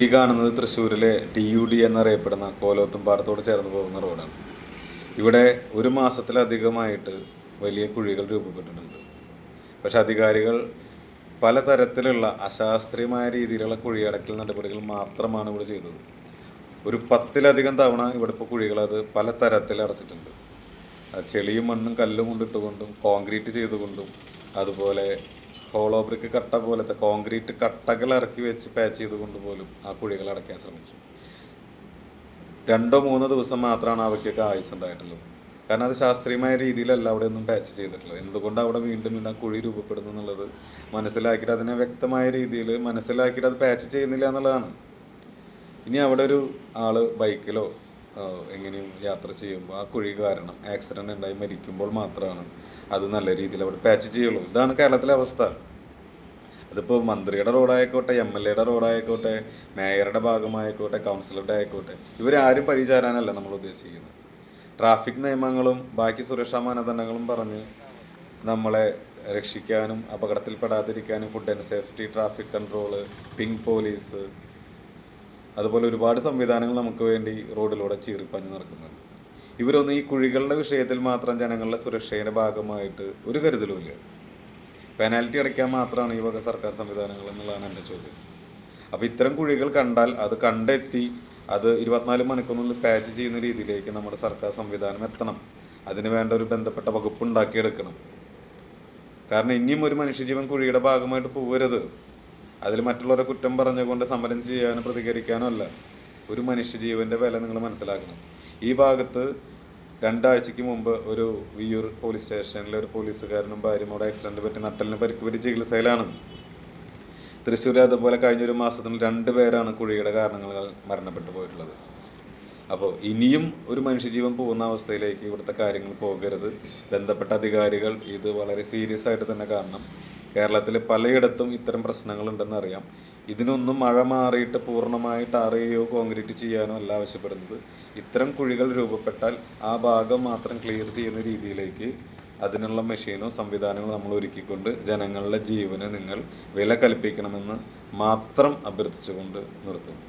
ഈ കാണുന്നത് തൃശ്ശൂരിലെ ടി യു ഡി എന്നറിയപ്പെടുന്ന കോലോത്തും പാടത്തോട് ചേർന്ന് പോകുന്ന റോഡാണ്. ഇവിടെ ഒരു മാസത്തിലധികമായിട്ട് വലിയ കുഴികൾ രൂപപ്പെട്ടിട്ടുണ്ട്. പക്ഷെ അധികാരികൾ പലതരത്തിലുള്ള അശാസ്ത്രീയമായ രീതിയിലുള്ള കുഴിയടക്കൽ നടപടികൾ മാത്രമാണ് ഇവിടെ ചെയ്തത്. ഒരു പത്തിലധികം തവണ ഇവിടെ ഇപ്പോൾ കുഴികൾ അത് പല തരത്തിൽ അടച്ചിട്ടുണ്ട് ചെളിയും മണ്ണും കല്ലും കൊണ്ടിട്ടുകൊണ്ടും കോൺക്രീറ്റ് ചെയ്തുകൊണ്ടും അതുപോലെ ഹോളോ ബ്രിക്ക് കട്ട പോലത്തെ കോൺക്രീറ്റ് കട്ടകൾ ഇറക്കി വെച്ച് പാച്ച് ചെയ്തുകൊണ്ട് പോലും ആ കുഴികൾ അടയ്ക്കാൻ ശ്രമിച്ചു. രണ്ടോ മൂന്നോ ദിവസം മാത്രമാണ് അവയ്ക്കൊക്കെ ആയുസ് ഉണ്ടായിട്ടുള്ളത്. കാരണം അത് ശാസ്ത്രീയമായ രീതിയിലല്ല അവിടെ ഒന്നും പാച്ച് ചെയ്തിട്ടുള്ളത്. എന്തുകൊണ്ട് അവിടെ വീണ്ടും ആ കുഴി രൂപപ്പെടുന്നു എന്നുള്ളത് മനസ്സിലാക്കിയിട്ട് അതിനെ വ്യക്തമായ രീതിയിൽ മനസ്സിലാക്കിയിട്ട് അത് പാച്ച് ചെയ്യുന്നില്ല എന്നുള്ളതാണ്. ഇനി അവിടെ ഒരു ആൾ ബൈക്കിലോ എങ്ങനെയും യാത്ര ചെയ്യുമ്പോൾ ആ കുഴി കാരണം ആക്സിഡന്റ് ഉണ്ടായി മരിക്കുമ്പോൾ മാത്രമാണ് അത് നല്ല രീതിയിൽ അവിടെ പാച്ച് ചെയ്യുള്ളൂ. ഇതാണ് കേരളത്തിലെ അവസ്ഥ. അതിപ്പോൾ മന്ത്രിയുടെ റോഡായിക്കോട്ടെ എം എൽ എയുടെ റോഡായിക്കോട്ടെ മേയറുടെ ഭാഗമായിക്കോട്ടെ കൗൺസിലറുടെ ആയിക്കോട്ടെ ഇവരാരും പഴി ചാരാനല്ല നമ്മൾ ഉദ്ദേശിക്കുന്നത്. ട്രാഫിക് നിയമങ്ങളും ബാക്കി സുരക്ഷാ മാനദണ്ഡങ്ങളും പറഞ്ഞ് നമ്മളെ രക്ഷിക്കാനും അപകടത്തിൽപ്പെടാതിരിക്കാനും food and safety traffic control pink police അതുപോലെ ഒരുപാട് സംവിധാനങ്ങൾ നമുക്ക് വേണ്ടി റോഡിലൂടെ ചീറിപ്പഞ്ഞ് നടക്കുന്നുണ്ട്. ഇവരൊന്നും ഈ കുഴികളുടെ വിഷയത്തിൽ മാത്രം ജനങ്ങളുടെ സുരക്ഷയുടെ ഭാഗമായിട്ട് ഒരു കരുതലുമില്ല പെനാൽറ്റി അടയ്ക്കാൻ മാത്രമാണ് ഈ വക സർക്കാർ സംവിധാനങ്ങൾ എന്നുള്ളതാണ് എന്റെ ചോദ്യം. അപ്പോൾ ഇത്തരം കുഴികൾ കണ്ടാൽ അത് കണ്ടെത്തി അത് ഇരുപത്തിനാല് മണിക്കൂറിനുള്ളിൽ പാച്ച് ചെയ്യുന്ന രീതിയിലേക്ക് നമ്മുടെ സർക്കാർ സംവിധാനം എത്തണം. അതിന് വേണ്ട ഒരു ബന്ധപ്പെട്ട വകുപ്പ് ഉണ്ടാക്കിയെടുക്കണം. കാരണം ഇനിയും ഒരു മനുഷ്യജീവൻ കുഴിയുടെ ഭാഗമായിട്ട് പോകരുത് അതിൽ മറ്റുള്ളവരെ കുറ്റം പറഞ്ഞുകൊണ്ട് സമരം ചെയ്യാനോ പ്രതികരിക്കാനോ അല്ല. ഒരു മനുഷ്യജീവന്റെ വില നിങ്ങൾ മനസ്സിലാക്കണം. ഈ ഭാഗത്ത് രണ്ടാഴ്ചക്ക് മുമ്പ് ഒരു വിയൂർ പോലീസ് സ്റ്റേഷനിലെ ഒരു പോലീസുകാരനും ഭാര്യയും അവിടെ ആക്സിഡന്റ് പറ്റി നട്ടലിന് പരിക്ക് പറ്റി ചികിത്സയിലാണ്. തൃശ്ശൂർ അതുപോലെ കഴിഞ്ഞൊരു മാസത്തിൽ രണ്ട് പേരാണ് കുഴിയുടെ കാരണങ്ങൾ മരണപ്പെട്ടു പോയിട്ടുള്ളത്. അപ്പോൾ ഇനിയും ഒരു മനുഷ്യജീവൻ പോകുന്ന അവസ്ഥയിലേക്ക് ഇവിടുത്തെ കാര്യങ്ങൾ പോകരുത്. ബന്ധപ്പെട്ട അധികാരികൾ ഇത് വളരെ സീരിയസ് ആയിട്ട് തന്നെ കാണണം. കേരളത്തിൽ പലയിടത്തും ഇത്തരം പ്രശ്നങ്ങളുണ്ടെന്ന് അറിയാം. ഇതിനൊന്നും മഴ മാറിയിട്ട് പൂർണമായി ടാർ ചെയ്യുകയോ കോൺക്രീറ്റ് ചെയ്യാനോ അല്ല ആവശ്യപ്പെടുന്നത്. ഇത്തരം കുഴികൾ രൂപപ്പെട്ടാൽ ആ ഭാഗം മാത്രം ക്ലിയർ ചെയ്യുന്ന രീതിയിലേക്ക് അതിനുള്ള മെഷീനോ സംവിധാനങ്ങളോ നമ്മൾ ഒരുക്കിക്കൊണ്ട് ജനങ്ങളുടെ ജീവന് നിങ്ങൾ വില കൽപ്പിക്കണമെന്ന് മാത്രം അഭ്യർത്ഥിച്ചുകൊണ്ട് നിർത്തുന്നു.